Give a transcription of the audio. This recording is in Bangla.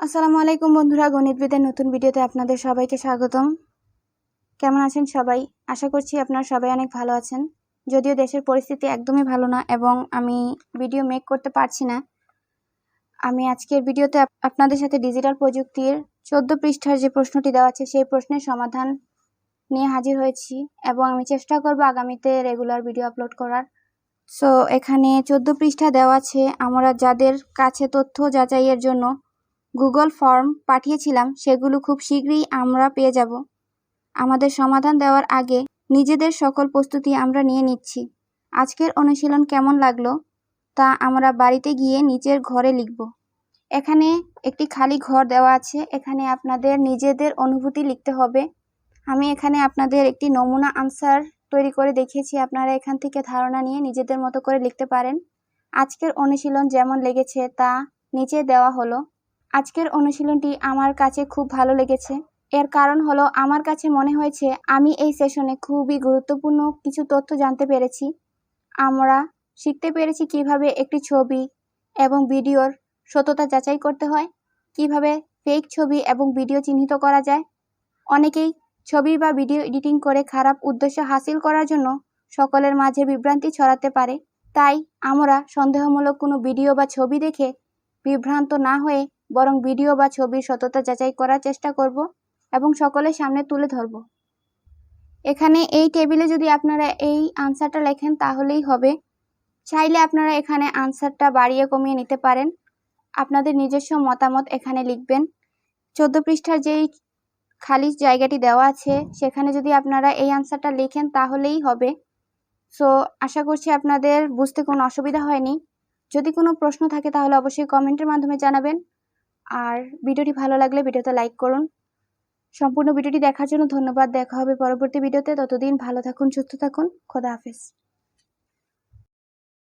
আসসালামু আলাইকুম বন্ধুরা গণিতবিদের নতুন ভিডিওতে আপনাদের সবাইকে স্বাগতম। কেমন আছেন সবাই? আশা করছি আপনারা সবাই অনেক ভালো আছেন। যদিও দেশের পরিস্থিতি একদমই ভালো না এবং আমি ভিডিও মেক করতে পারছি না। আমি আজকের ভিডিওতে আপ- আপনাদের সাথে ডিজিটাল প্রযুক্তির চোদ্দ পৃষ্ঠার যে প্রশ্নটি দেওয়া আছে, সেই প্রশ্নের সমাধান নিয়ে হাজির হয়েছি এবং আমি চেষ্টা করব আগামীতে রেগুলার ভিডিও আপলোড করার। সো এখানে চোদ্দ পৃষ্ঠা দেওয়া আছে। আমরা যাদের কাছে তথ্য যাচাইয়ের জন্য গুগল ফর্ম পাঠিয়েছিলাম, সেগুলো খুব শীঘ্রই আমরা পেয়ে যাব। আমাদের সমাধান দেওয়ার আগে নিজেদের সকল প্রস্তুতি আমরা নিয়ে নিচ্ছি। আজকের অনুশীলন কেমন লাগল? তা আমরা বাড়িতে গিয়ে নিচের ঘরে লিখব। এখানে একটি খালি ঘর দেওয়া আছে, এখানে আপনাদের নিজেদের অনুভূতি লিখতে হবে। আমি এখানে আপনাদের একটি নমুনা আনসার তৈরি করে দেখিয়েছি, আপনারা এখান থেকে ধারণা নিয়ে নিজেদের মতো করে লিখতে পারেন। আজকের অনুশীলন যেমন লেগেছে তা নিচে দেওয়া হলো। আজকের অনুশীলনটি আমার কাছে খুব ভালো লেগেছে। এর কারণ হলো, আমার কাছে মনে হয়েছে আমি এই সেশনে খুবই গুরুত্বপূর্ণ কিছু তথ্য জানতে পেরেছি। আমরা শিখতে পেরেছি কীভাবে একটি ছবি এবং ভিডিওর সততা যাচাই করতে হয়, কীভাবে ফেক ছবি এবং ভিডিও চিহ্নিত করা যায়। অনেকেই ছবি বা ভিডিও এডিটিং করে খারাপ উদ্দেশ্য হাসিল করার জন্য সকলের মাঝে বিভ্রান্তি ছড়াতে পারে। তাই আমরা সন্দেহমূলক কোনো ভিডিও বা ছবি দেখে বিভ্রান্ত না হয়ে বরং ভিডিও বা ছবির সততা যাচাই করার চেষ্টা করব এবং সকলের সামনে তুলে ধরব। এখানে এই টেবিলে যদি আপনারা এই আনসারটা লেখেন তাহলেই হবে। চাইলে আপনারা এখানে আনসারটা বাড়িয়ে কমিয়ে নিতে পারেন। আপনাদের নিজস্ব মতামত এখানে লিখবেন। চোদ্দ পৃষ্ঠার যেই খালি জায়গাটি দেওয়া আছে, সেখানে যদি আপনারা এই আনসারটা লিখেন তাহলেই হবে। সো, আশা করছি আপনাদের বুঝতে কোনো অসুবিধা হয়নি। যদি কোনো প্রশ্ন থাকে তাহলে অবশ্যই কমেন্টের মাধ্যমে জানাবেন। আর ভিডিওটি ভালো লাগলে ভিডিওতে লাইক করুন। সম্পূর্ণ ভিডিওটি দেখার জন্য ধন্যবাদ। দেখা হবে পরবর্তী ভিডিওতে। ততদিন ভালো থাকুন, সুস্থ থাকুন। খোদা হাফেজ।